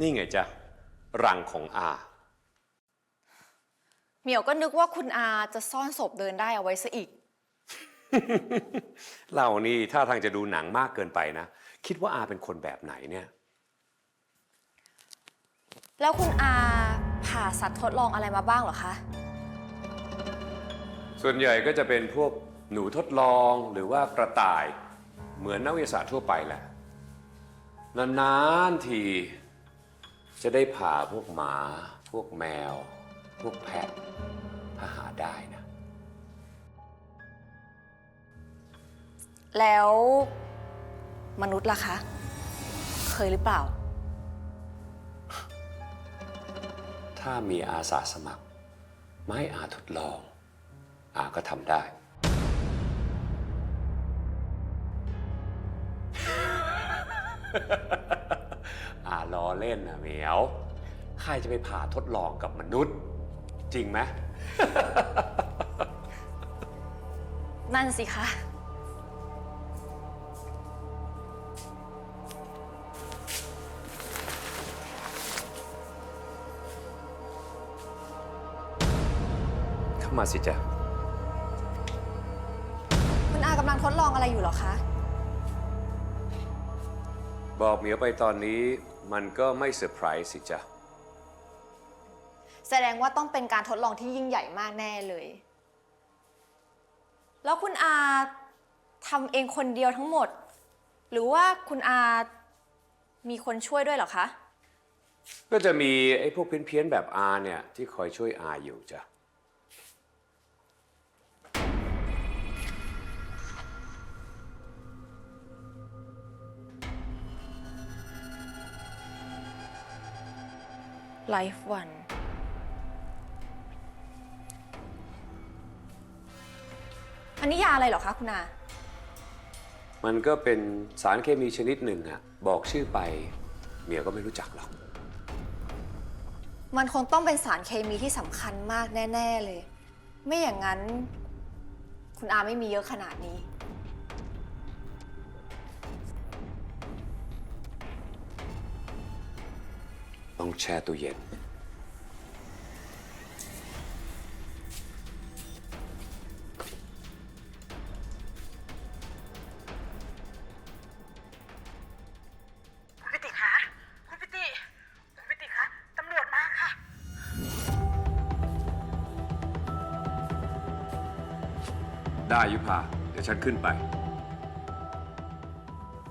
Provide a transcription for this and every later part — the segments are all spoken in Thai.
นี่ไงจ๊ะ รังของอา เหมียวก็นึกว่าคุณอาจะซ่อนศพเดินได้เอาไว้ซะอีก เรานี่ถ้าทางจะดูหนังมากเกินไปนะ คิดว่าอาเป็นคนแบบไหนเนี่ย แล้วคุณอาผ่าสัตว์ทดลองอะไรมาบ้างเหรอคะ ส่วนใหญ่ก็จะเป็นพวกหนูทดลองหรือว่ากระต่ายเหมือนนักวิทยาศาสตร์ทั่วไปแหละนานๆที จะได้ผ่าพวกหมา พวกแมว พวกแพะ ถ้าหาได้นะ แล้วมนุษย์ล่ะคะ เคยหรือเปล่า ถ้ามีอาสาสมัครมาให้อาทดลอง อาก็ทำได้อาล้อ เล่นนะเหมียว ใครจะไปผ่าทดลองกับมนุษย์ จริงไหม นั่นสิคะ เข้ามาสิจ๊ะ คุณอากำลังทดลองอะไรอยู่เหรอคะ บอกเหมียวไปตอนนี้ มันก็ไม่เซอร์ไพรส์สิจ๊ะ แสดงว่าต้องเป็นการทดลองที่ยิ่งใหญ่มากแน่เลย แล้วคุณอาทำเองคนเดียวทั้งหมด หรือว่าคุณอามีคนช่วยด้วยเหรอคะ ก็จะมีไอ้พวกเพี้ยนๆแบบอาเนี่ยที่คอยช่วยอาอยู่จ้ะ ไลฟ์วัน อันนี้ยาอะไรเหรอคะคุณอา มันก็เป็นสารเคมีชนิดหนึ่งอะบอกชื่อไปเหมียวก็ไม่รู้จักหรอก มันคงต้องเป็นสารเคมีที่สำคัญมากแน่ ๆ เลย ไม่อย่างนั้น คุณอาไม่มีเยอะขนาดนี้ ต้องแช่ตู้เย็น คุณปิติคะ คุณปิติ คุณปิติคะ ตำรวจมาค่ะ ได้ยุพา เดี๋ยวฉันขึ้นไป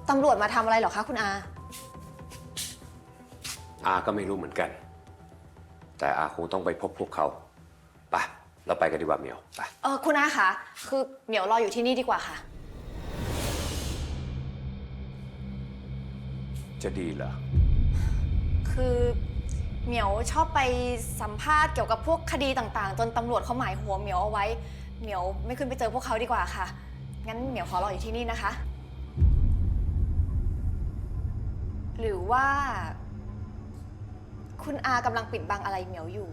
ตำรวจมาทำอะไรเหรอคะคุณอา อาก็ไม่รู้เหมือนกัน แต่อาคงต้องไปพบพวกเขาไปเราไปกันดีกว่าเหมียวไปเออคุณอาคะคือเหมียวรออยู่ที่นี่ดีกว่าค่ะ จะดีเหรอคือเหมียวชอบไปสัมภาษณ์เกี่ยวกับพวกคดีต่างๆ จนตำรวจเขาหมายหัวเหมียวเอาไว้ เหมียวไม่ขึ้นไปเจอพวกเขาดีกว่าค่ะ งั้นเหมียวขอรออยู่ที่นี่นะคะ หรือว่า คุณอากำลังปิดบังอะไรเหมียวอยู่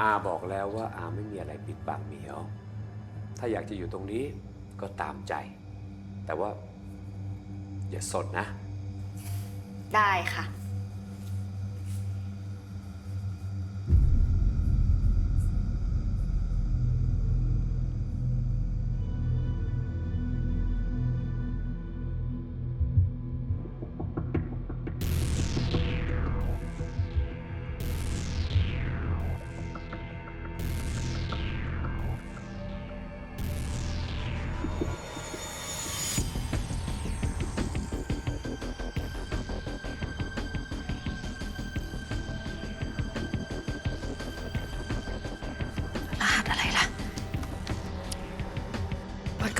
อาบอกแล้วว่าอาไม่มีอะไรปิดบังเหมียว ถ้าอยากจะอยู่ตรงนี้ก็ตามใจ แต่ว่า อย่าสนนะ ได้ค่ะ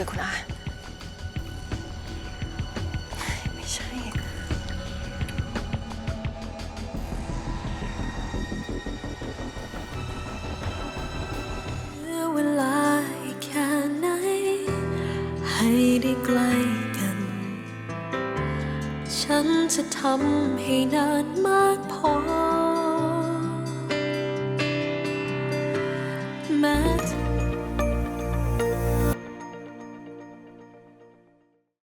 กิดคุณอา ไม่ใช่ เหลือเวลาอีกแค่ไหน ให้ได้ใกล้กัน ฉันจะทำให้นานมากพอ